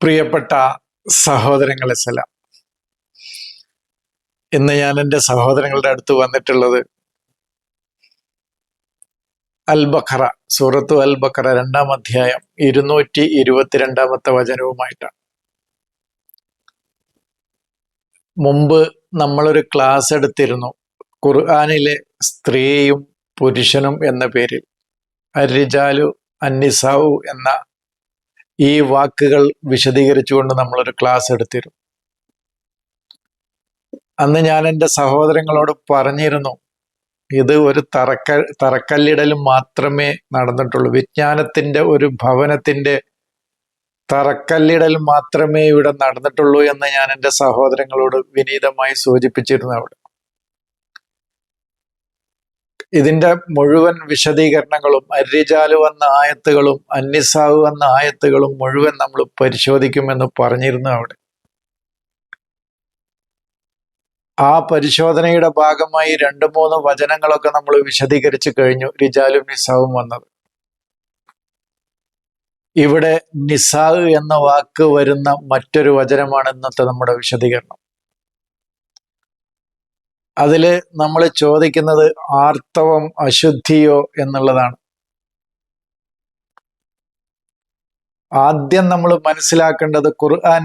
പ്രിയപ്പെട്ട സഹോദരങ്ങളെ സലാം. ഇന്ന് ഞാൻ എന്റെ സഹോദരങ്ങളുടെ അടുത്ത് വന്നിട്ടുള്ളത് അൽ ബഖറ സൂറത്തു അൽ ബഖറ രണ്ടാം അധ്യായം ഇരുന്നൂറ്റി ഇരുപത്തിരണ്ടാമത്തെ വചനവുമായിട്ടാണ്. മുമ്പ് നമ്മളൊരു ക്ലാസ് എടുത്തിരുന്നു ഖുർആാനിലെ സ്ത്രീയും പുരുഷനും എന്ന പേരിൽ. അരിജാലു അന്നിസാവു എന്ന ഈ വാക്കുകൾ വിശദീകരിച്ചുകൊണ്ട് നമ്മളൊരു ക്ലാസ് എടുത്തിരുന്നു. അന്ന് ഞാൻ എന്റെ സഹോദരങ്ങളോട് പറഞ്ഞിരുന്നു ഇത് ഒരു തറക്ക തറക്കല്ലിടൽ മാത്രമേ നടന്നിട്ടുള്ളൂ. വിജ്ഞാനത്തിന്റെ ഒരു ഭവനത്തിന്റെ തറക്കല്ലിടൽ മാത്രമേ ഇവിടെ നടന്നിട്ടുള്ളൂ എന്ന് ഞാൻ എന്റെ സഹോദരങ്ങളോട് വിനീതമായി സൂചിപ്പിച്ചിരുന്നു അവിടെ. ഇതിന്റെ മുഴുവൻ വിശദീകരണങ്ങളും അരിജാലു എന്ന ആയത്തുകളും അന്നിസാവു എന്ന ആയത്തുകളും മുഴുവൻ നമ്മൾ പരിശോധിക്കുമെന്ന് പറഞ്ഞിരുന്നു അവിടെ. ആ പരിശോധനയുടെ ഭാഗമായി രണ്ട് മൂന്ന് വചനങ്ങളൊക്കെ നമ്മൾ വിശദീകരിച്ചു കഴിഞ്ഞു. റിജാലും നിസാവും വന്നത്. ഇവിടെ നിസാവ് എന്ന വാക്ക് വരുന്ന മറ്റൊരു വചനമാണ് ഇന്നത്തെ നമ്മുടെ വിശദീകരണം. അതിൽ നമ്മൾ ചോദിക്കുന്നത് ആർത്തവം അശുദ്ധിയോ എന്നുള്ളതാണ്. ആദ്യം നമ്മൾ മനസ്സിലാക്കേണ്ടത് ഖുർആൻ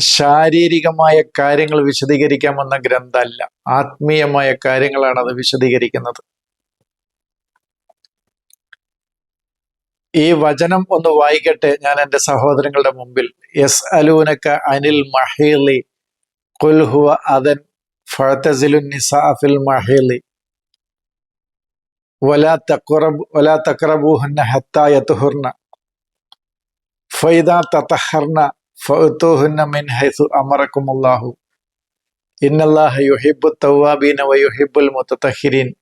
ശാരീരികമായ കാര്യങ്ങൾ വിശദീകരിക്കാൻ വന്ന ഗ്രന്ഥമല്ല. ആത്മീയമായ കാര്യങ്ങളാണ് അത് വിശദീകരിക്കുന്നത്. ഈ വചനം ഒന്ന് വായിക്കട്ടെ ഞാൻ എന്റെ സഹോദരങ്ങളുടെ മുമ്പിൽ. എസ് അലൂനക്ക അനിൽ മഹീലി കുൽഹുവ അതൻ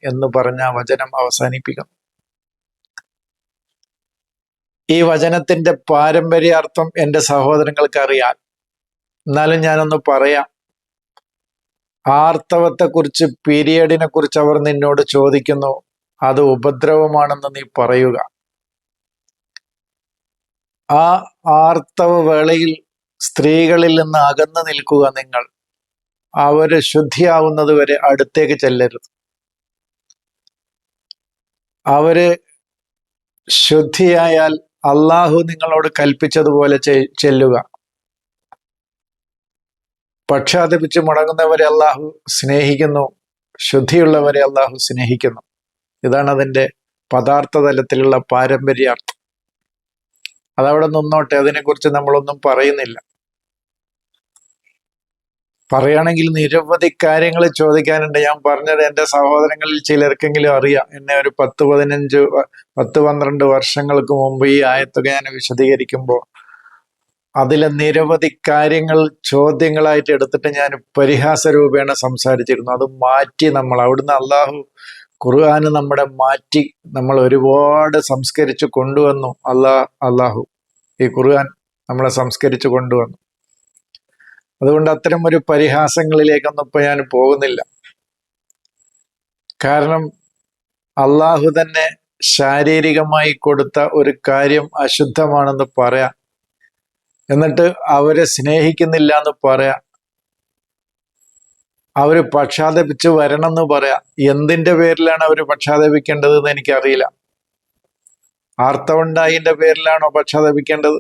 എന്ന് പറഞ്ഞ വചനം അവസാനിപ്പിക്കുന്നു. ഈ വചനത്തിന്റെ പാരമ്പര്യാർത്ഥം എന്റെ സഹോദരങ്ങൾക്ക് അറിയാം എന്നാലും ഞാനൊന്ന് പറയാം. ആർത്തവത്തെക്കുറിച്ച് പീരിയഡിനെ കുറിച്ച് അവർ നിന്നോട് ചോദിക്കുന്നു. അത് ഉപദ്രവമാണെന്ന് നീ പറയുക. ആ ആർത്തവ വേളയിൽ സ്ത്രീകളിൽ നിന്ന് അകന്നു നിൽക്കുക നിങ്ങൾ. അവർ ശുദ്ധിയാവുന്നത് വരെ അടുത്തേക്ക് ചെല്ലരുത്. അവർ ശുദ്ധിയായാൽ അള്ളാഹു നിങ്ങളോട് കൽപ്പിച്ചതുപോലെ ചെല്ലുക. പക്ഷാതപിച്ച് മുടങ്ങുന്നവരെ അള്ളാഹു സ്നേഹിക്കുന്നു. ശുദ്ധിയുള്ളവരെ അള്ളാഹു സ്നേഹിക്കുന്നു. ഇതാണ് അതിന്റെ പദാർത്ഥ തലത്തിലുള്ള പാരമ്പര്യാർത്ഥം അതവിടെ നിന്നോട്ടെ അതിനെക്കുറിച്ച് നമ്മളൊന്നും പറയുന്നില്ല. പറയുകയാണെങ്കിൽ നിരവധി കാര്യങ്ങൾ ചോദിക്കാനുണ്ട്. ഞാൻ പറഞ്ഞത് എന്റെ സഹോദരങ്ങളിൽ ചിലർക്കെങ്കിലും അറിയാം. എന്നെ ഒരു പത്ത് പതിനഞ്ച് പത്ത് പന്ത്രണ്ട് വർഷങ്ങൾക്ക് മുമ്പ് ഈ ആയത്തൊക്കെ ഞാൻ വിശദീകരിക്കുമ്പോൾ അതിലെ നിരവധി കാര്യങ്ങൾ ചോദ്യങ്ങളായിട്ട് എടുത്തിട്ട് ഞാൻ പരിഹാസ രൂപേണ സംസാരിച്ചിരുന്നു. അത് മാറ്റി നമ്മൾ അവിടുന്ന് അള്ളാഹു ഖുർആാന് നമ്മുടെ മാറ്റി നമ്മൾ ഒരുപാട് സംസ്കരിച്ചു കൊണ്ടുവന്നു. അള്ളാ അള്ളാഹു ഈ ഖുർആൻ നമ്മളെ സംസ്കരിച്ചു കൊണ്ടുവന്നു. അതുകൊണ്ട് അത്തരം ഒരു പരിഹാസങ്ങളിലേക്കൊന്നും ഇപ്പൊ ഞാൻ പോകുന്നില്ല. കാരണം അള്ളാഹു തന്നെ ശാരീരികമായി കൊടുത്ത ഒരു കാര്യം അശുദ്ധമാണെന്ന് പറയാം. എന്നിട്ട് അവരെ സ്നേഹിക്കുന്നില്ല എന്ന് പറയാം. അവർ പക്ഷാതപിച്ച് വരണം എന്ന് പറയാം. എന്തിന്റെ പേരിലാണ് അവർ പക്ഷാതപിക്കേണ്ടത് എന്ന് എനിക്കറിയില്ല. ആർത്തവുണ്ടായിന്റെ പേരിലാണോ പക്ഷാതപിക്കേണ്ടത്?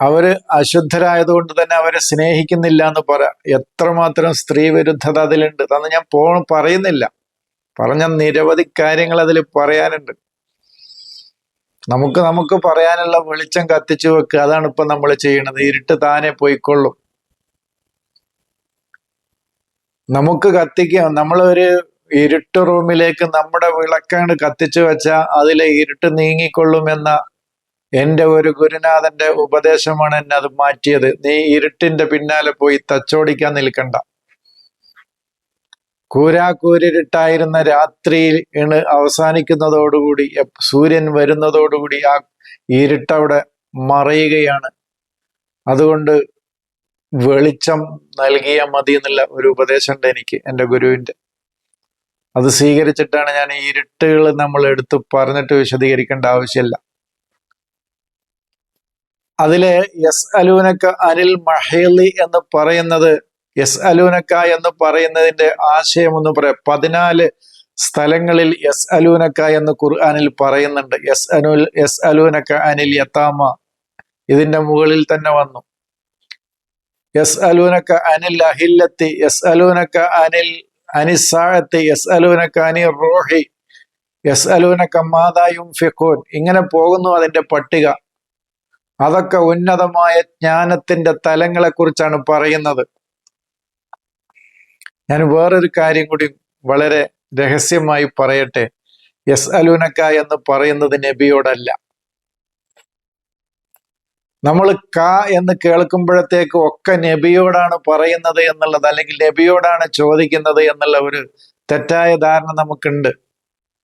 അവർ അശുദ്ധരായതുകൊണ്ട് തന്നെ അവരെ സ്നേഹിക്കുന്നില്ല എന്ന് പറ എത്രമാത്രം സ്ത്രീ വിരുദ്ധത അതിലുണ്ട്. അന്ന് ഞാൻ പോ പറയുന്നില്ല. പറഞ്ഞ നിരവധി കാര്യങ്ങൾ അതിൽ പറയാനുണ്ട്. നമുക്ക് നമുക്ക് പറയാനുള്ള വെളിച്ചം കത്തിച്ചു വെക്കുക അതാണ് ഇപ്പൊ നമ്മൾ ചെയ്യണത്. ഇരുട്ട് താനെ പോയിക്കൊള്ളും. നമുക്ക് കത്തിക്കാം. നമ്മളൊരു ഇരുട്ട് റൂമിലേക്ക് നമ്മുടെ വിളക്കാണ് കത്തിച്ചു വെച്ചാൽ അതിലെ ഇരുട്ട് നീങ്ങിക്കൊള്ളുമെന്ന എന്റെ ഒരു ഗുരുനാഥന്റെ ഉപദേശമാണ് എന്നെ അത് മാറ്റിയത്. നീ ഇരുട്ടിന്റെ പിന്നാലെ പോയി തച്ചോടിക്കാൻ നിൽക്കണ്ട. കൂരാക്കൂരിട്ടായിരുന്ന രാത്രിയിൽ ഇണ് അവസാനിക്കുന്നതോടുകൂടി സൂര്യൻ വരുന്നതോടുകൂടി ആ ഇരുട്ടവിടെ മറയുകയാണ്. അതുകൊണ്ട് വെളിച്ചം നൽകിയാൽ മതി എന്നുള്ള ഒരു ഉപദേശമുണ്ട് എനിക്ക് എന്റെ ഗുരുവിന്റെ. അത് സ്വീകരിച്ചിട്ടാണ് ഞാൻ ഈ ഇരുട്ടുകൾ നമ്മൾ എടുത്ത് പറഞ്ഞിട്ട് വിശദീകരിക്കേണ്ട ആവശ്യമില്ല. അതിലെ യസ് അലൂനക്ക അനിൽ മഹേലി എന്ന് പറയുന്നത് യസ് അലൂനക്ക എന്ന് പറയുന്നതിന്റെ ആശയം ഒന്ന് പറയാം. പതിനാല് സ്ഥലങ്ങളിൽ എസ് അലൂനക്ക എന്ന് ഖുർആാനിൽ പറയുന്നുണ്ട്. എസ് അനുൽ എസ് അലൂനക്ക അനിൽ യത്താമ. ഇതിന്റെ മുകളിൽ തന്നെ വന്നു. എസ് അലൂനക്ക അനിൽ അഹില്ലത്തി എസ് അലൂനക്ക അനിൽ അനിസാഴത്തി എസ് അലൂനക്ക അനിൽ റോഹി എസ് അലൂനക്ക മാതായും ഫിഖോൻ ഇങ്ങനെ പോകുന്നു അതിന്റെ പട്ടിക. അതൊക്കെ ഉന്നതമായ ജ്ഞാനത്തിന്റെ തലങ്ങളെ കുറിച്ചാണ് പറയുന്നത്. ഞാൻ വേറൊരു കാര്യം കൂടി വളരെ രഹസ്യമായി പറയട്ടെ. എസ് അലൂനക്ക എന്ന് പറയുന്നത് നബിയോടല്ല. നമ്മൾ ക എന്ന് കേൾക്കുമ്പോഴത്തേക്ക് ഒക്കെ നബിയോടാണ് പറയുന്നത് എന്നുള്ളത് അല്ലെങ്കിൽ നബിയോടാണ് ചോദിക്കുന്നത് എന്നുള്ള ഒരു തെറ്റായ ധാരണ നമുക്കുണ്ട്.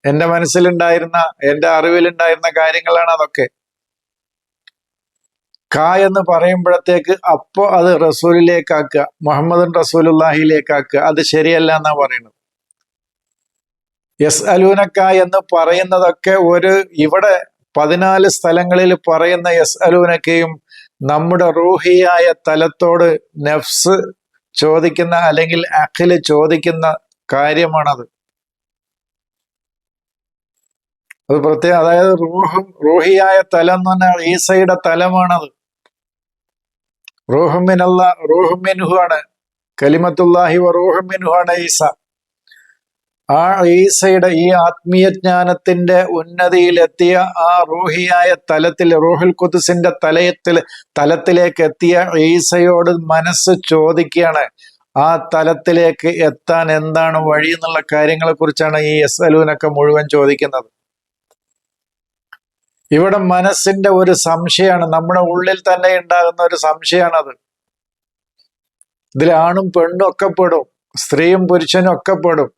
എന്റെ മനസ്സിലുണ്ടായിരുന്ന എന്റെ അറിവിലുണ്ടായിരുന്ന കാര്യങ്ങളാണ് അതൊക്കെ. ക എന്ന് പറയുമ്പോഴത്തേക്ക് അപ്പോ അത് റസൂലിലേക്കാക്കുക മുഹമ്മദ് റസൂലുല്ലാഹിയിലേക്കാക്കുക അത് ശരിയല്ല എന്നാ പറയുന്നത്. യസ് അലൂനക്ക എന്ന് പറയുന്നതൊക്കെ ഒരു ഇവിടെ പതിനാല് സ്ഥലങ്ങളിൽ പറയുന്ന യസ് അലൂനക്കയും നമ്മുടെ റൂഹിയായ തലത്തോട് നഫ്സ് ചോദിക്കുന്ന അല്ലെങ്കിൽ അഖിൽ ചോദിക്കുന്ന കാര്യമാണത്. അത് പ്രത്യേകം അതായത് റൂഹും റൂഹിയായ തലം എന്ന് പറഞ്ഞാൽ ഈസയുടെ തലമാണത്. റൂഹുമിനല്ല റൂഹുമിൻഹു ആണ് കലിമത്തുല്ലാഹി റൂഹുമിൻഹു ആണ് ഈസ. ആ ഈസയുടെ ഈ ആത്മീയ ജ്ഞാനത്തിന്റെ ഉന്നതിയിലെത്തിയ ആ റൂഹിയായ തലത്തിൽ റൂഹുൽ കുദ്സിന്റെ തലയത്തിൽ തലത്തിലേക്ക് എത്തിയ ഈസയോട് മനസ്സ് ചോദിക്കുകയാണ്. ആ തലത്തിലേക്ക് എത്താൻ എന്താണ് വഴി എന്നുള്ള കാര്യങ്ങളെ കുറിച്ചാണ് ഈ എസ് അലൂനൊക്കെ മുഴുവൻ ചോദിക്കുന്നത്. ഇവിടെ മനസ്സിന്റെ ഒരു സംശയമാണ്. നമ്മുടെ ഉള്ളിൽ തന്നെ ഉണ്ടാകുന്ന ഒരു സംശയമാണത്. ഇതിൽ ആണും പെണ്ണും ഒക്കെ പെടും. സ്ത്രീയും പുരുഷനും ഒക്കെ പെടും.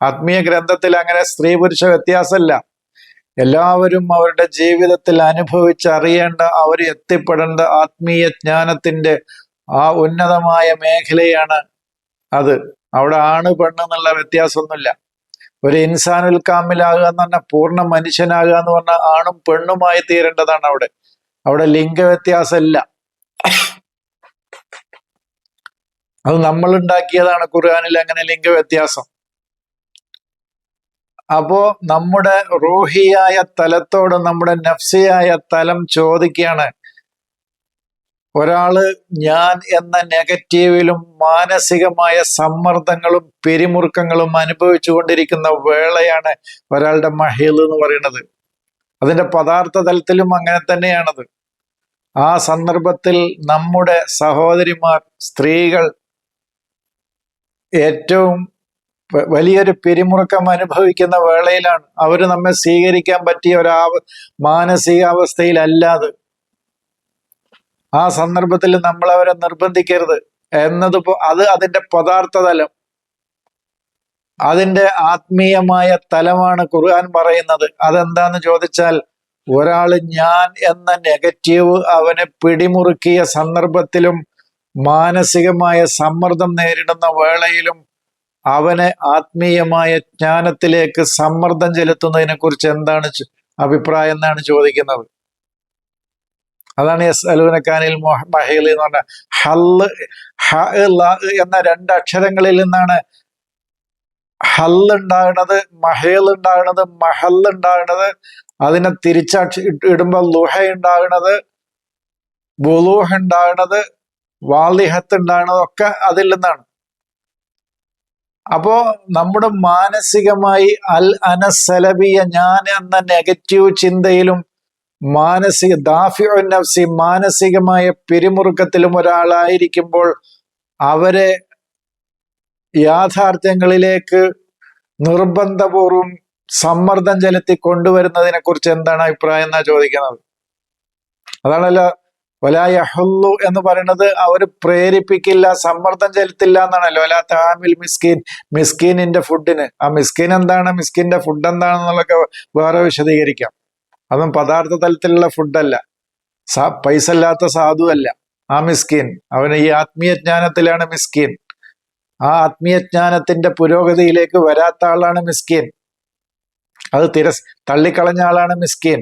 ആത്മീയ ഗ്രന്ഥത്തിൽ അങ്ങനെ സ്ത്രീ പുരുഷ വ്യത്യാസമല്ല. എല്ലാവരും അവരുടെ ജീവിതത്തിൽ അനുഭവിച്ചറിയേണ്ട അവർ എത്തിപ്പെടേണ്ട ആത്മീയ ജ്ഞാനത്തിന്റെ ആ ഉന്നതമായ മേഖലയാണ് അത്. അവിടെ ആണ് പെണ്ണെന്നുള്ള വ്യത്യാസമൊന്നുമില്ല. ഒരു ഇൻസാനുൽ കാമിലാകുക എന്ന് പറഞ്ഞാൽ പൂർണ മനുഷ്യനാകുക എന്ന് പറഞ്ഞാൽ ആണും പെണ്ണുമായി തീരേണ്ടതാണ് അവിടെ. അവിടെ ലിംഗവ്യത്യാസമില്ല. അത് നമ്മൾ ഉണ്ടാക്കിയതാണ് ഖുർആാനിൽ അങ്ങനെ ലിംഗ വ്യത്യാസം അപ്പോ നമ്മുടെ റൂഹിയായ തലത്തോട് നമ്മുടെ നഫ്സിയായ തലം ചോദിക്കുകയാണ് ഒരാൾ ഞാൻ എന്ന നെഗറ്റീവിലും മാനസികമായ സമ്മർദ്ദങ്ങളും പിരിമുറുക്കങ്ങളും അനുഭവിച്ചു കൊണ്ടിരിക്കുന്ന വേളയാണ് ഒരാളുടെ മഹീൽ എന്ന് പറയുന്നത്. അതിന്റെ പദാർത്ഥ തലത്തിലും അങ്ങനെ തന്നെയാണത്. ആ സന്ദർഭത്തിൽ നമ്മുടെ സഹോദരിമാർ സ്ത്രീകൾ ഏറ്റവും വലിയൊരു പിരിമുറുക്കം അനുഭവിക്കുന്ന വേളയിലാണ്. അവർ നമ്മെ സ്വീകരിക്കാൻ പറ്റിയ ഒരു മാനസികാവസ്ഥയിലല്ലാതെ ആ സന്ദർഭത്തിൽ നമ്മൾ അവരെ നിർബന്ധിക്കരുത് എന്നതിപ്പോ അത് അതിന്റെ പദാർത്ഥ തലം അതിന്റെ ആത്മീയമായ തലമാണ് ഖുർആൻ പറയുന്നത്. അതെന്താന്ന് ചോദിച്ചാൽ ഒരാൾ ഞാൻ എന്ന നെഗറ്റീവ് അവനെ പിടിമുറുക്കിയ സന്ദർഭത്തിലും മാനസികമായ സമ്മർദ്ദം നേരിടുന്ന വേളയിലും അവനെ ആത്മീയമായ ജ്ഞാനത്തിലേക്ക് സമ്മർദ്ദം ചെലുത്തുന്നതിനെ കുറിച്ച് എന്താണ് അഭിപ്രായം എന്നാണ് ചോദിക്കുന്നത്. അതാണ് എസ് അലൂനക്കാനിൽ മഹീൽ എന്ന് പറഞ്ഞ ഹല്ല് ഹ എന്ന രണ്ട് അക്ഷരങ്ങളിൽ നിന്നാണ് ഹല്ല് ഉണ്ടാകുന്നത് മഹേൽ ഉണ്ടാകുന്നത് മഹൽ ഉണ്ടാകുന്നത്. അതിനെ തിരിച്ചക്ഷ ഇടുമ്പോൾ ലുഹ ഉണ്ടാകുന്നത് ബുലൂഹ് ഉണ്ടാകുന്നത് വാലിഹത്ത് ഉണ്ടാകുന്നത് ഒക്കെ അതിൽ നിന്നാണ്. അപ്പോ നമ്മുടെ മാനസികമായി അൽ അനസലബിയ ഞാൻ എന്ന നെഗറ്റീവ് ചിന്തയിലും മാനസിക ദാഫിനഫ്സി മാനസികമായ പിരിമുറുക്കത്തിലും ഒരാളായിരിക്കുമ്പോൾ അവരെ യാഥാർത്ഥ്യങ്ങളിലേക്ക് നിർബന്ധപൂർവം സമ്മർദ്ദം ചെലുത്തി കൊണ്ടുവരുന്നതിനെ കുറിച്ച് എന്താണ് അഭിപ്രായം എന്നാ ചോദിക്കുന്നത്? അതാണല്ലോ വലായഹുല്ലു എന്ന് പറയുന്നത് അവർ പ്രേരിപ്പിക്കില്ല സമ്മർദ്ദം ചെലുത്തില്ല എന്നാണല്ലോ. അല്ല താമിൽ മിസ്കിൻ മിസ്കീനിന്റെ ഫുഡിന്. ആ മിസ്കിൻ എന്താണ്? മിസ്കിന്റെ ഫുഡ് എന്താണെന്നുള്ളതൊക്കെ വേറെ വിശദീകരിക്കാം. അതും പദാർത്ഥ തലത്തിലുള്ള ഫുഡല്ല സാ പൈസ അല്ലാത്ത സാധുവല്ല ആ മിസ്കീൻ അവന് ഈ ആത്മീയ ജ്ഞാനത്തിലാണ് മിസ്കീൻ. ആ ആത്മീയ ജ്ഞാനത്തിന്റെ പുരോഗതിയിലേക്ക് വരാത്ത ആളാണ് മിസ്കീൻ. അത് തിരസ് തള്ളിക്കളഞ്ഞ ആളാണ് മിസ്കീൻ.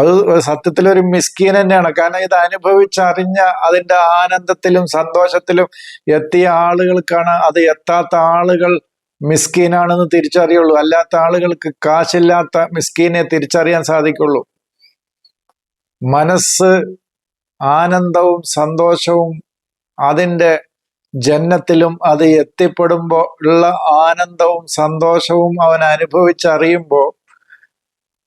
അത് സത്യത്തിൽ ഒരു മിസ്കീൻ തന്നെയാണ്. കാരണം ഇത് അനുഭവിച്ചറിഞ്ഞ അതിന്റെ ആനന്ദത്തിലും സന്തോഷത്തിലും എത്തിയ ആളുകൾക്കാണ് അത് എത്താത്ത ആളുകൾ മിസ്കീനാണെന്ന് തിരിച്ചറിയുള്ളൂ. അല്ലാത്ത ആളുകൾക്ക് കാശില്ലാത്ത മിസ്കീനെ തിരിച്ചറിയാൻ സാധിക്കുള്ളൂ. മനസ്സ് ആനന്ദവും സന്തോഷവും അതിന്റെ ജന്നത്തിലും അത് എത്തിപ്പെടുമ്പോൾ ഉള്ള ആനന്ദവും സന്തോഷവും അവൻ അനുഭവിച്ചറിയുമ്പോൾ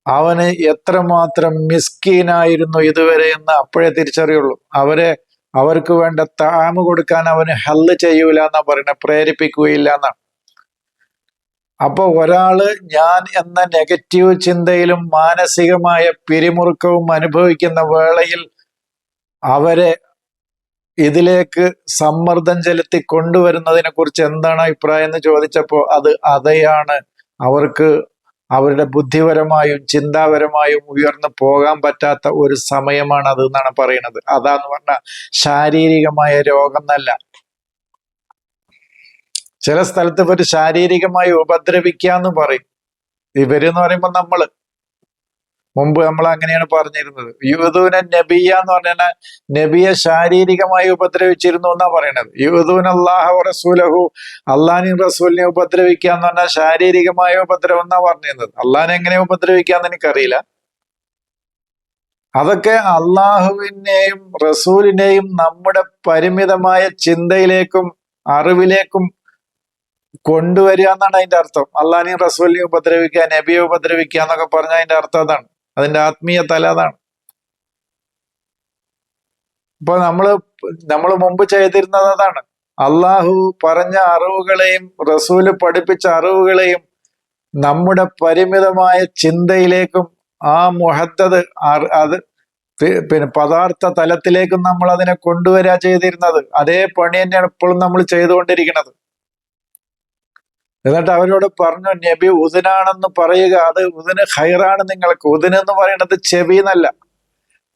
അവന് എത്രമാത്രം മിസ്കീനായിരുന്നു ഇതുവരെ എന്ന് അപ്പോഴേ തിരിച്ചറിയുള്ളൂ. അവരെ അവർക്ക് വേണ്ട താമ കൊടുക്കാൻ അവന് ഹല്ല് ചെയ്യൂല എന്നാ പറയുന്നത് പ്രേരിപ്പിക്കുകയില്ല എന്നാണ് അപ്പൊ ഒരാൾ ഞാൻ എന്ന നെഗറ്റീവ് ചിന്തയിലും മാനസികമായ പിരിമുറുക്കവും അനുഭവിക്കുന്ന വേളയിൽ അവരെ ഇതിലേക്ക് സമ്മർദ്ദം ചെലുത്തി കൊണ്ടുവരുന്നതിനെ കുറിച്ച് എന്താണ് അഭിപ്രായം എന്ന് ചോദിച്ചപ്പോൾ അത് അതയാണ്. അവർക്ക് അവരുടെ ബുദ്ധിപരമായും ചിന്താപരമായും ഉയർന്നു പോകാൻ പറ്റാത്ത ഒരു സമയമാണ് അത് എന്നാണ് പറയുന്നത്. അതാന്ന് പറഞ്ഞാൽ ശാരീരികമായ രോഗം എന്നല്ല. ചില സ്ഥലത്ത് ഇവർ ശാരീരികമായി ഉപദ്രവിക്കാന്ന് പറയും. ഇവരെന്ന് പറയുമ്പോൾ നമ്മൾ. മുമ്പ് നമ്മൾ അങ്ങനെയാണ് പറഞ്ഞിരുന്നത്. യുവദൂന നബിയ എന്ന് പറഞ്ഞാൽ നബിയെ ശാരീരികമായി ഉപദ്രവിച്ചിരുന്നു എന്നാ പറയണത്. യുവദൂൻ അള്ളാഹു റസൂലഹു അള്ളഹാനി റസൂലിനെ ഉപദ്രവിക്കുക എന്ന് പറഞ്ഞാൽ ശാരീരികമായ ഉപദ്രവം എന്നാ പറഞ്ഞിരുന്നത്. അള്ളാഹിനെ എങ്ങനെ ഉപദ്രവിക്കാന്ന് എനിക്കറിയില്ല. അതൊക്കെ അള്ളാഹുവിനെയും റസൂലിനെയും നമ്മുടെ പരിമിതമായ ചിന്തയിലേക്കും അറിവിലേക്കും കൊണ്ടുവരിക എന്നാണ് അതിന്റെ അർത്ഥം. അള്ളാഹിനെയും റസൂലിനെയും ഉപദ്രവിക്കുക നബിയെ ഉപദ്രവിക്കുക എന്നൊക്കെ പറഞ്ഞ അതിന്റെ അർത്ഥം അതാണ്. അതിന്റെ ആത്മീയ തല അതാണ്. ഇപ്പൊ നമ്മൾ നമ്മൾ മുമ്പ് ചെയ്തിരുന്നത് അതാണ്. അള്ളാഹു പറഞ്ഞ അറിവുകളെയും റസൂൽ പഠിപ്പിച്ച അറിവുകളെയും നമ്മുടെ പരിമിതമായ ചിന്തയിലേക്കും ആ മുഹത്തത് അത് പിന്നെ പദാർത്ഥ തലത്തിലേക്കും നമ്മൾ അതിനെ കൊണ്ടുവരാ ചെയ്തിരുന്നത്. അതേ പണി തന്നെയാണ് ഇപ്പോഴും നമ്മൾ ചെയ്തുകൊണ്ടിരിക്കുന്നത്. എന്നിട്ട് അവരോട് പറഞ്ഞു നബി ഉദിനാണെന്ന് പറയുക അത് ഉദിന് ഹൈറാണ് നിങ്ങൾക്ക്. ഉദിന് എന്ന് പറയുന്നത് ചെവി എന്നല്ല.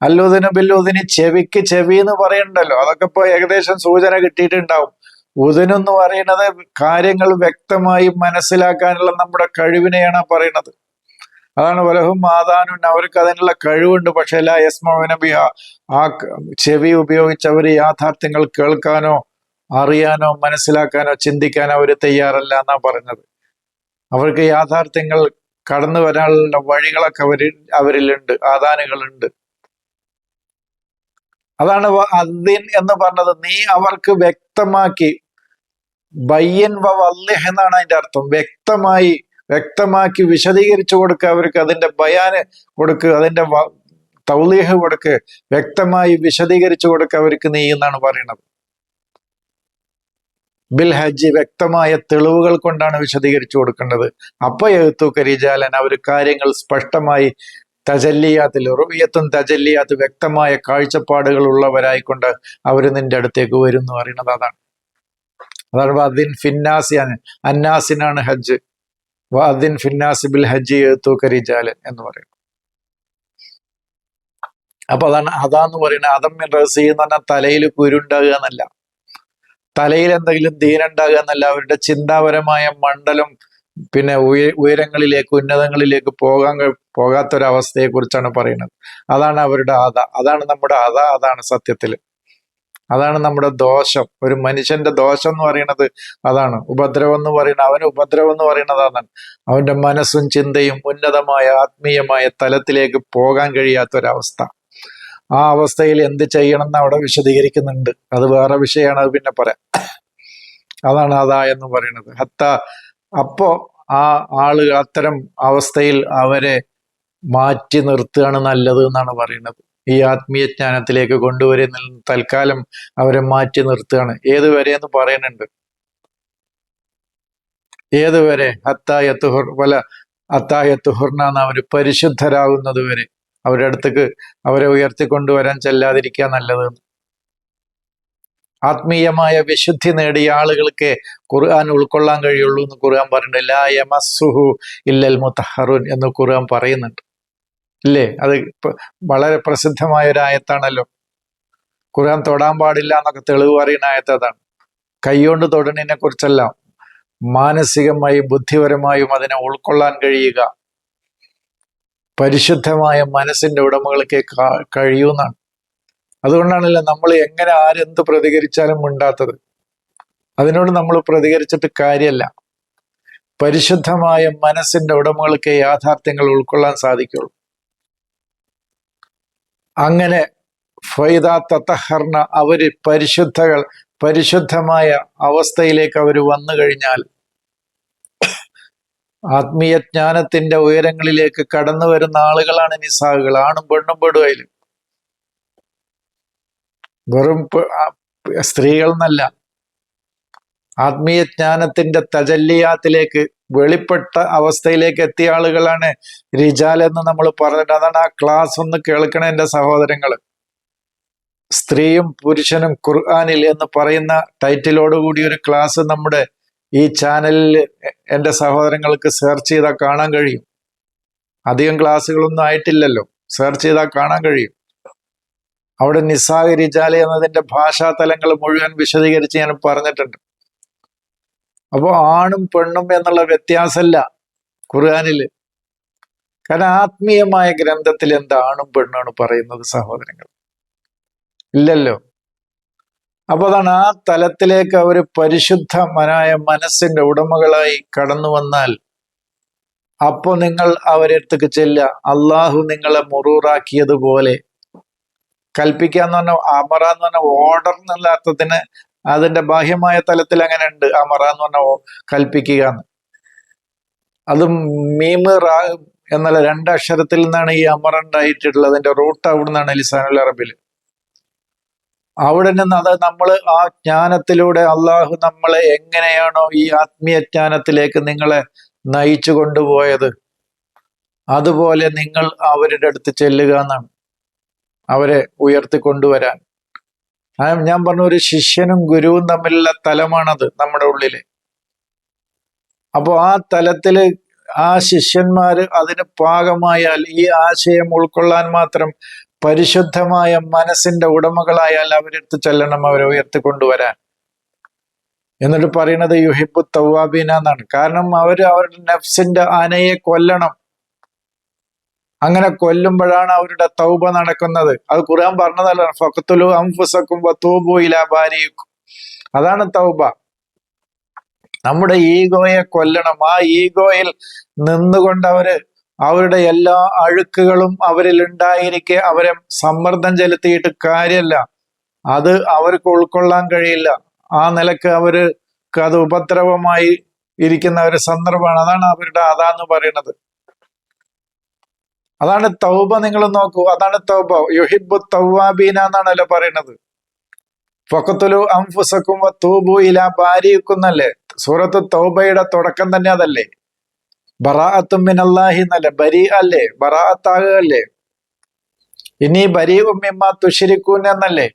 അല്ലുദിന് ബില്ലുദിന് ചെവിക്ക് ചെവി എന്ന് പറയണ്ടല്ലോ അതൊക്കെ ഇപ്പൊ ഏകദേശം സൂചന കിട്ടിയിട്ടുണ്ടാവും. ഉദിനെന്ന് പറയുന്നത് കാര്യങ്ങൾ വ്യക്തമായി മനസ്സിലാക്കാനുള്ള നമ്മുടെ കഴിവിനെയാണ് പറയുന്നത്. അതാണ് വലഹും മാതാനും അവർക്ക് അതിനുള്ള കഴിവുണ്ട്. പക്ഷെ എല്ലാ നബി ആ ചെവി ഉപയോഗിച്ച് അവർ യാഥാർത്ഥ്യങ്ങൾ കേൾക്കാനോ അറിയാനോ മനസ്സിലാക്കാനോ ചിന്തിക്കാനോ അവർ തയ്യാറല്ല എന്നാ പറഞ്ഞത്. അവർക്ക് യാഥാർത്ഥ്യങ്ങൾ കടന്നു വരാനുള്ള വഴികളൊക്കെ അവരിൽ അവരിലുണ്ട് ആദാനുകളുണ്ട്. അതാണ് അദ്ദിൻ എന്ന് പറഞ്ഞത് നീ അവർക്ക് വ്യക്തമാക്കി. ബയ്യൻ വല്ലിഹ് എന്നാണ് അതിന്റെ അർത്ഥം. വ്യക്തമായി വ്യക്തമാക്കി വിശദീകരിച്ചു കൊടുക്കുക അവർക്ക് അതിന്റെ ബയാന് കൊടുക്കുക അതിന്റെ തൗലീഹ് കൊടുക്കുക വ്യക്തമായി വിശദീകരിച്ചു കൊടുക്കുക അവർക്ക് നീ എന്നാണ് പറയുന്നത്. ബിൽ ഹജ്ജ് വ്യക്തമായ തെളിവുകൾ കൊണ്ടാണ് വിശദീകരിച്ചു കൊടുക്കേണ്ടത്. അപ്പൊ എഴുത്തു കരിജാലൻ അവർ കാര്യങ്ങൾ സ്പഷ്ടമായി തജല്ലിയാത്തിൽ റുവിയത്തും തജല്ലിയാത്ത് വ്യക്തമായ കാഴ്ചപ്പാടുകൾ ഉള്ളവരായിക്കൊണ്ട് അവർ നിന്റെ അടുത്തേക്ക് വരും എന്ന് പറയുന്നത് അതാണ് അതാണ് അതിൻ ഫിന്നാസിയാണ് അന്നാസിനാണ് ഹജ്ജ്. വാദിൻ ഫിന്നാസി ബിൽ ഹജ്ജ് എഴുത്തു കരിജാലൻ എന്ന് പറയുന്നത് അപ്പൊ അതാണ് അതാന്ന് പറയുന്നത്. അതം റസി എന്ന് പറഞ്ഞാൽ തലയിൽ കുരുണ്ടാകുക എന്നല്ല. തലയിൽ എന്തെങ്കിലും ദീനുണ്ടാകുക എന്നല്ല അവരുടെ ചിന്താപരമായ മണ്ഡലം പിന്നെ ഉയ ഉയരങ്ങളിലേക്ക് ഉന്നതങ്ങളിലേക്ക് പോകാൻ പോകാത്തൊരവസ്ഥയെ കുറിച്ചാണ് പറയുന്നത്. അതാണ് അവരുടെ ആദ അതാണ് നമ്മുടെ ആദ അതാണ് സത്യത്തിൽ. അതാണ് നമ്മുടെ ദോഷം. ഒരു മനുഷ്യന്റെ ദോഷം എന്ന് പറയുന്നത് അതാണ്. ഉപദ്രവം എന്ന് പറയുന്നത് അവന് ഉപദ്രവം എന്ന് പറയുന്നത് അതാണ്. അവന്റെ മനസ്സും ചിന്തയും ഉന്നതമായ ആത്മീയമായ തലത്തിലേക്ക് പോകാൻ കഴിയാത്തൊരവസ്ഥ. ആ അവസ്ഥയിൽ എന്ത് ചെയ്യണം എന്ന് അവിടെ വിശദീകരിക്കുന്നുണ്ട്. അത് വേറെ വിഷയമാണ് അത് പിന്നെ പറയാം. അതാണ് അതാ എന്ന് പറയുന്നത്. ഹത്ത അപ്പോ ആ ആൾ അത്തരം അവസ്ഥയിൽ അവരെ മാറ്റി നിർത്തുകയാണ് നല്ലത് എന്നാണ് പറയുന്നത്. ഈ ആത്മീയ ജ്ഞാനത്തിലേക്ക് കൊണ്ടുവരുന്ന തൽക്കാലം അവരെ മാറ്റി നിർത്തുകയാണ്. ഏതുവരെ എന്ന് പറയുന്നുണ്ട്? ഏതുവരെ ഹത്തായത്തുഹുർ പല അത്തായത്തുഹുർണ എന്ന് അവർ പരിശുദ്ധരാകുന്നത് വരെ. അവരുടെ അടുത്തേക്ക് അവരെ ഉയർത്തിക്കൊണ്ടുവരാൻ ചെല്ലാതിരിക്കുക നല്ലത്. ആത്മീയമായ വിശുദ്ധി നേടിയ ആളുകൾക്ക് ഖുർആൻ ഉൾക്കൊള്ളാൻ കഴിയുള്ളൂ എന്ന് ഖുർആൻ പറയുന്നുണ്ട് ലാ യമസുഹു ഇല്ലൽ മുത്തഹറുൻ എന്ന് ഖുർആൻ പറയുന്നുണ്ട്. ഇല്ലേ? അത് വളരെ പ്രസിദ്ധമായ ഒരു ആയത്താണല്ലോ. ഖുർആൻ തൊടാൻ പാടില്ല എന്നൊക്കെ തെളിവ് പറയുന്ന ആയത്താണ് കൈകൊണ്ട് തൊടുന്നതിനെ കുറിച്ചെല്ലാം മാനസികമായും ബുദ്ധിപരമായും അതിനെ ഉൾക്കൊള്ളാൻ കഴിയുക. പരിശുദ്ധമായ മനസ്സിന്റെ ഉടമകൾക്ക് കഴിയുമെന്നാണ് അതുകൊണ്ടാണല്ലോ നമ്മൾ എങ്ങനെ ആരെന്ത് പ്രതികരിച്ചാലും മിണ്ടാത്തത്. അതിനോട് നമ്മൾ പ്രതികരിച്ചിട്ട് കാര്യമല്ല പരിശുദ്ധമായ മനസ്സിന്റെ ഉടമകൾക്ക് യാഥാർത്ഥ്യങ്ങൾ ഉൾക്കൊള്ളാൻ സാധിക്കുള്ളൂ. അങ്ങനെ ഫൈദ തത്തഹർണ അവർ പരിശുദ്ധകൾ പരിശുദ്ധമായ അവസ്ഥയിലേക്ക് അവർ വന്നു കഴിഞ്ഞാൽ ആത്മീയ ജ്ഞാനത്തിന്റെ ഉയരങ്ങളിലേക്ക് കടന്നു വരുന്ന ആളുകളാണ് നിസാഹുകൾ ആണും പെണ്ണും പെടുവയിലും. വെറും സ്ത്രീകൾ എന്നല്ല. ആത്മീയ ജ്ഞാനത്തിന്റെ തജല്ലിയാത്തിലേക്ക് വെളിപ്പെട്ട അവസ്ഥയിലേക്ക് എത്തിയ ആളുകളാണ് റിജാൽ എന്ന് നമ്മൾ പറഞ്ഞിട്ട് അതാണ് ആ ക്ലാസ് ഒന്ന് കേൾക്കണ എന്റെ സഹോദരങ്ങൾ. സ്ത്രീയും പുരുഷനും ഖുർആാനിൽ എന്ന് പറയുന്ന ടൈറ്റിലോടുകൂടി ഒരു ക്ലാസ് നമ്മുടെ ഈ ചാനലിൽ എന്റെ സഹോദരങ്ങൾക്ക് സെർച്ച് ചെയ്താൽ കാണാൻ കഴിയും. അധികം ക്ലാസ്സുകളൊന്നും ആയിട്ടില്ലല്ലോ. സെർച്ച് ചെയ്താൽ കാണാൻ കഴിയും. അവിടെ നിസാഹി റിജാലി എന്നതിന്റെ ഭാഷാതലങ്ങൾ മുഴുവൻ വിശദീകരിച്ച് ഞാൻ പറഞ്ഞിട്ടുണ്ട്. അപ്പോൾ ആണും പെണ്ണും എന്നുള്ള വ്യത്യാസമല്ല ഖുർആാനിൽ കാരണം ആത്മീയമായ ഗ്രന്ഥത്തിൽ എന്താ ആണും പെണ്ണാണ് പറയുന്നത് സഹോദരങ്ങൾ? ഇല്ലല്ലോ. അപ്പൊ അതാണ് ആ തലത്തിലേക്ക് അവർ പരിശുദ്ധമനായ മനസ്സിന്റെ ഉടമകളായി കടന്നു വന്നാൽ അപ്പോൾ നിങ്ങൾ അവരെടുത്തേക്ക് ചെല്ല അള്ളാഹു നിങ്ങളെ മുറൂറാക്കിയതുപോലെ. കൽപ്പിക്കുക എന്ന് പറഞ്ഞ അമറ എന്ന് പറഞ്ഞ ഓർഡർ എന്നുള്ള അർത്ഥത്തിന് അതിന്റെ ബാഹ്യമായ തലത്തിൽ അങ്ങനെ ഉണ്ട്. അമറ എന്ന് പറഞ്ഞ കൽപ്പിക്കുക എന്ന് അത് മീമ് റാ എന്നുള്ള രണ്ടക്ഷരത്തിൽ നിന്നാണ് ഈ അമറ ഉണ്ടായിട്ടുള്ളത്. അതിന്റെ റൂട്ട് അവിടെ നിന്നാണ് ലിസാനുൽ അറബിൽ അവിടെ നിന്ന് അത് നമ്മൾ ആ ജ്ഞാനത്തിലൂടെ അള്ളാഹു നമ്മളെ എങ്ങനെയാണോ ഈ ആത്മീയ ജ്ഞാനത്തിലേക്ക് നിങ്ങളെ നയിച്ചു കൊണ്ടുപോയത്. അതുപോലെ നിങ്ങൾ അവരുടെ അടുത്ത് ചെല്ലുക എന്നാണ്. അവരെ ഉയർത്തി കൊണ്ടുവരാൻ. ഞാൻ പറഞ്ഞ ഒരു ശിഷ്യനും ഗുരുവും തമ്മിലുള്ള തലമാണത് നമ്മുടെ ഉള്ളിൽ. അപ്പോൾ ആ തലത്തിൽ ആ ശിഷ്യന്മാര് അതിന് പാകമായാൽ ഈ ആശയം ഉൾക്കൊള്ളാൻ മാത്രം പരിശുദ്ധമായ മനസ്സിന്റെ ഉടമകളായാൽ അവരെടുത്ത് ചെല്ലണം അവരെ ഉയർത്തിക്കൊണ്ടുവരാൻ. എന്നിട്ട് പറയണത് യുഹിബു തവാബീന എന്നാണ്. കാരണം അവർ അവരുടെ നഫ്സിന്റെ ആനയെ കൊല്ലണം. അങ്ങനെ കൊല്ലുമ്പോഴാണ് അവരുടെ തൗബ നടക്കുന്നത്. അത് ഖുർആൻ പറഞ്ഞതല്ല ഫക്കത്തുലു അംഫുസക്കും വതൂബു ഇലാ അതാണ് തൗബ. നമ്മുടെ ഈഗോയെ കൊല്ലണം. ആ ഈഗോയിൽ നിന്നുകൊണ്ട് അവർ അവരുടെ എല്ലാ അഴുക്കുകളും അവരിൽ ഉണ്ടായിരിക്കെ അവരെ സമ്മർദ്ദം ചെലുത്തിയിട്ട് കാര്യമല്ല അത് അവർക്ക് ഉൾക്കൊള്ളാൻ കഴിയില്ല. ആ നിലയ്ക്ക് അവർക്ക് അത് ഉപദ്രവമായി ഇരിക്കുന്ന ഒരു സന്ദർഭമാണ്. അതാണ് അവരുടെ അതാന്ന് പറയുന്നത്. അതാണ് തൗബ നിങ്ങൾ നോക്കൂ. അതാണ് തൗബ. യുഹിബു തൗവാബീന എന്നാണല്ലോ പറയുന്നത്. ഫക്കത്തുലു അംഫുസക്കും തൂബു ഇല ഭാര്യക്കുന്നല്ലേ സൂറത്ത് തൗബയുടെ തുടക്കം തന്നെ അതല്ലേ? ബറാഅത്തും മിനല്ലാഹി എന്നല്ലേ? ബരി അല്ലേ ബറാഅത്താകല്ലേ? ഇനി ബരി ഉമ്മിമ്മ തുഷിരിക്കൂൻ എന്നല്ലേ?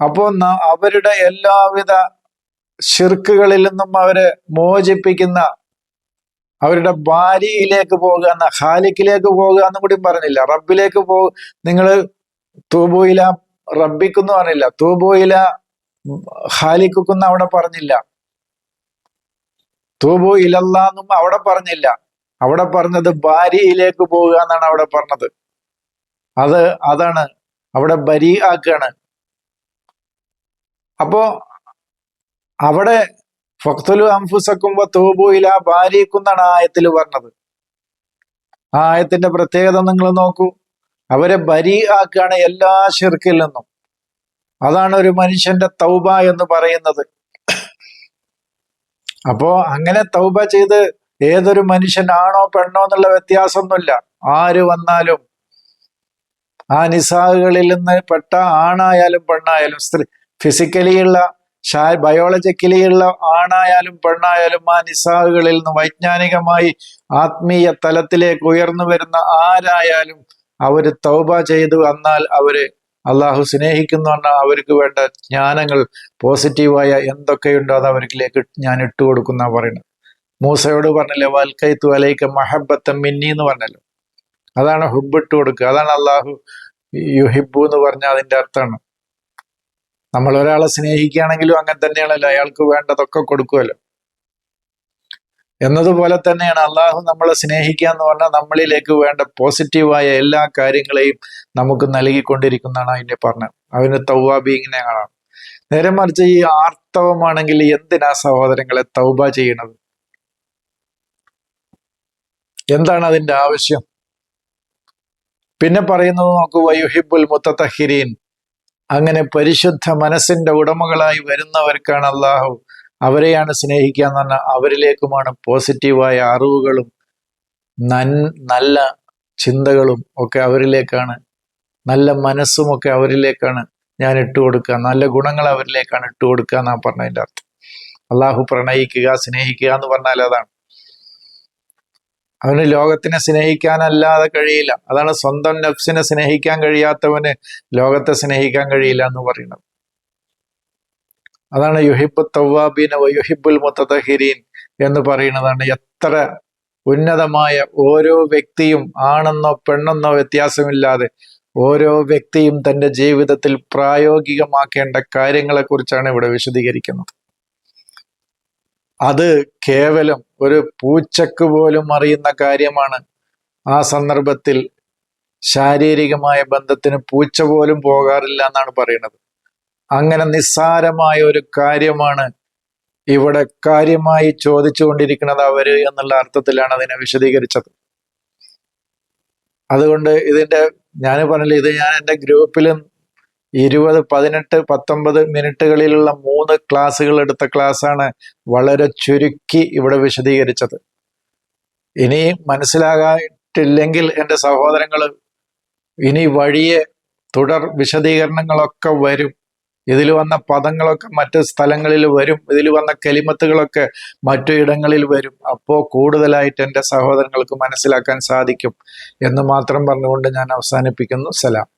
അപ്പോ അവരുടെ എല്ലാവിധ ശിർക്കുകളിൽ നിന്നും അവരെ മോചിപ്പിക്കുന്ന അവരുടെ ഭാര്യയിലേക്ക് പോകുക എന്ന ഹാലിക്കിലേക്ക് പോകുക എന്നും കൂടി പറഞ്ഞില്ല. റബ്ബിലേക്ക് പോ നിങ്ങൾ തൂബോയില റബ്ബിക്കുന്നു പറഞ്ഞില്ല. തൂബോയില ഹാലിക്കുന്ന അവിടെ പറഞ്ഞില്ല. തൂബു ഇലല്ലാന്നും അവിടെ പറഞ്ഞില്ല. അവിടെ പറഞ്ഞത് ഭാര്യയിലേക്ക് പോവുക എന്നാണ് അവിടെ പറഞ്ഞത്. അത് അതാണ്. അവിടെ ബരി ആക്കുകയാണ്. അപ്പോ അവിടെ ഫക്തുലു അംഫുസക്കുമ്പോ ഇല ഭാര്യക്കുന്നാണ് ആ ആയത്തിൽ പറഞ്ഞത്. ആ ആയത്തിന്റെ പ്രത്യേകത നിങ്ങൾ നോക്കൂ. അവരെ ബരി ആക്കുകയാണ് എല്ലാ ശിർക്കിൽ നിന്നും. അതാണ് ഒരു മനുഷ്യന്റെ തൗബ എന്ന് പറയുന്നത്. അപ്പോ അങ്ങനെ തൗബ ചെയ്ത് ഏതൊരു മനുഷ്യനാണോ പെണ്ണോ എന്നുള്ള വ്യത്യാസമൊന്നുമില്ല. ആര് വന്നാലും ആ നിസാഹുകളിൽ നിന്ന് പെട്ട ആണായാലും പെണ്ണായാലും സ്ത്രീ ഫിസിക്കലിയുള്ള ഉള്ള ഷാ ബയോളജിക്കലി ഉള്ള ആണായാലും പെണ്ണായാലും ആ നിസാഹുകളിൽ നിന്ന് വൈജ്ഞാനികമായി ആത്മീയ തലത്തിലേക്ക് ഉയർന്നു വരുന്ന ആരായാലും അവർ തൗബ ചെയ്തു വന്നാൽ അവർ അള്ളാഹു സ്നേഹിക്കുന്നുണ്ട് അവർക്ക് വേണ്ട ജ്ഞാനങ്ങൾ പോസിറ്റീവായ എന്തൊക്കെയുണ്ടോ അത് അവർക്കിലേക്ക് ഞാൻ ഇട്ടു കൊടുക്കുന്ന പറയുന്നത്. മൂസയോട് പറഞ്ഞല്ലേ വൽക്കൈത്തു അലൈക്ക് മഹബത്തം മിന്നി എന്ന് പറഞ്ഞല്ലോ. അതാണ് ഹുബ് ഇട്ട് കൊടുക്കുക. അതാണ് അള്ളാഹു യുഹിബു എന്ന് പറഞ്ഞ അതിന്റെ അർത്ഥമാണ്. നമ്മൾ ഒരാളെ സ്നേഹിക്കുകയാണെങ്കിലും അങ്ങനെ തന്നെയാണല്ലോ. അയാൾക്ക് വേണ്ടതൊക്കെ കൊടുക്കുമല്ലോ. എന്നതുപോലെ തന്നെയാണ് അള്ളാഹു നമ്മളെ സ്നേഹിക്കുക എന്ന് പറഞ്ഞാൽ നമ്മളിലേക്ക് വേണ്ട പോസിറ്റീവായ എല്ലാ കാര്യങ്ങളെയും നമുക്ക് നൽകിക്കൊണ്ടിരിക്കുന്നതാണ് അതിനെ പറഞ്ഞത്. അവന് തൗവാബീങ്ങിനെ കാണാം. നേരെ മറിച്ച് ഈ ആർത്തവമാണെങ്കിൽ എന്തിനാ സഹോദരങ്ങളെ തൗബ ചെയ്യണത് എന്താണ് അതിന്റെ ആവശ്യം? പിന്നെ പറയുന്നത് നോക്കൂ വയുഹിബുൽ മുത്തഹിരീൻ അങ്ങനെ പരിശുദ്ധ മനസ്സിന്റെ ഉടമകളായി വരുന്നവർക്കാണ് അള്ളാഹു അവരെയാണ് സ്നേഹിക്കുക എന്ന് പറഞ്ഞാൽ അവരിലേക്കുമാണ് പോസിറ്റീവായ അറിവുകളും നൻ നല്ല ചിന്തകളും ഒക്കെ അവരിലേക്കാണ്. നല്ല മനസ്സും ഒക്കെ അവരിലേക്കാണ് ഞാൻ ഇട്ടു കൊടുക്കുക. നല്ല ഗുണങ്ങൾ അവരിലേക്കാണ് ഇട്ടു കൊടുക്കുക എന്നാണ് പറഞ്ഞതിന്റെ അർത്ഥം. അള്ളാഹു പ്രണയിക്കുക സ്നേഹിക്കുക എന്ന് പറഞ്ഞാൽ അതാണ്. അവന് ലോകത്തിനെ സ്നേഹിക്കാനല്ലാതെ കഴിയില്ല. അതാണ് സ്വന്തം നഫ്സിനെ സ്നേഹിക്കാൻ കഴിയാത്തവന് ലോകത്തെ സ്നേഹിക്കാൻ കഴിയില്ല എന്ന് പറയുന്നത്. അതാണ് യുഹിബ് തവാബീൻ യുഹിബുൽ മുത്തഹിരീൻ എന്ന് പറയുന്നതാണ് എത്ര ഉന്നതമായ ഓരോ വ്യക്തിയും ആണെന്നോ പെണ്ണെന്നോ വ്യത്യാസമില്ലാതെ ഓരോ വ്യക്തിയും തന്റെ ജീവിതത്തിൽ പ്രായോഗികമാക്കേണ്ട കാര്യങ്ങളെക്കുറിച്ചാണ് ഇവിടെ വിശദീകരിക്കുന്നത്. അത് കേവലം ഒരു പൂച്ചക്ക് പോലും അറിയുന്ന കാര്യമാണ്. ആ സന്ദർഭത്തിൽ ശാരീരികമായ ബന്ധത്തിന് പൂച്ച പോലും പോകാറില്ല എന്നാണ് പറയുന്നത്. അങ്ങനെ നിസ്സാരമായ ഒരു കാര്യമാണ് ഇവിടെ കാര്യമായി ചോദിച്ചുകൊണ്ടിരിക്കുന്നത് അവർ എന്നുള്ള അർത്ഥത്തിലാണ് അതിനെ വിശദീകരിച്ചത്. അതുകൊണ്ട് ഇതിന്റെ ഞാൻ പറഞ്ഞില്ല ഇത് ഞാൻ എന്റെ ഗ്രൂപ്പിലും ഇരുപത് പതിനെട്ട് പത്തൊമ്പത് മിനിറ്റുകളിലുള്ള മൂന്ന് ക്ലാസ്സുകൾ എടുത്ത ക്ലാസ്സാണ് വളരെ ചുരുക്കി ഇവിടെ വിശദീകരിച്ചത്. ഇനി മനസ്സിലാകാട്ടില്ലെങ്കിൽ എന്റെ സഹോദരങ്ങൾ ഇനി വഴിയെ തുടർ വിശദീകരണങ്ങളൊക്കെ വരും. ഇതിൽ വന്ന പദങ്ങളൊക്കെ മറ്റ് സ്ഥലങ്ങളിൽ വരും. ഇതിൽ വന്ന കലിമത്തുകളൊക്കെ മറ്റു ഇടങ്ങളിൽ വരും. അപ്പോൾ കൂടുതലായിട്ട് എന്റെ സഹോദരങ്ങൾക്ക് മനസ്സിലാക്കാൻ സാധിക്കും എന്ന് മാത്രം പറഞ്ഞുകൊണ്ട് ഞാൻ അവസാനിപ്പിക്കുന്നു. സലാം.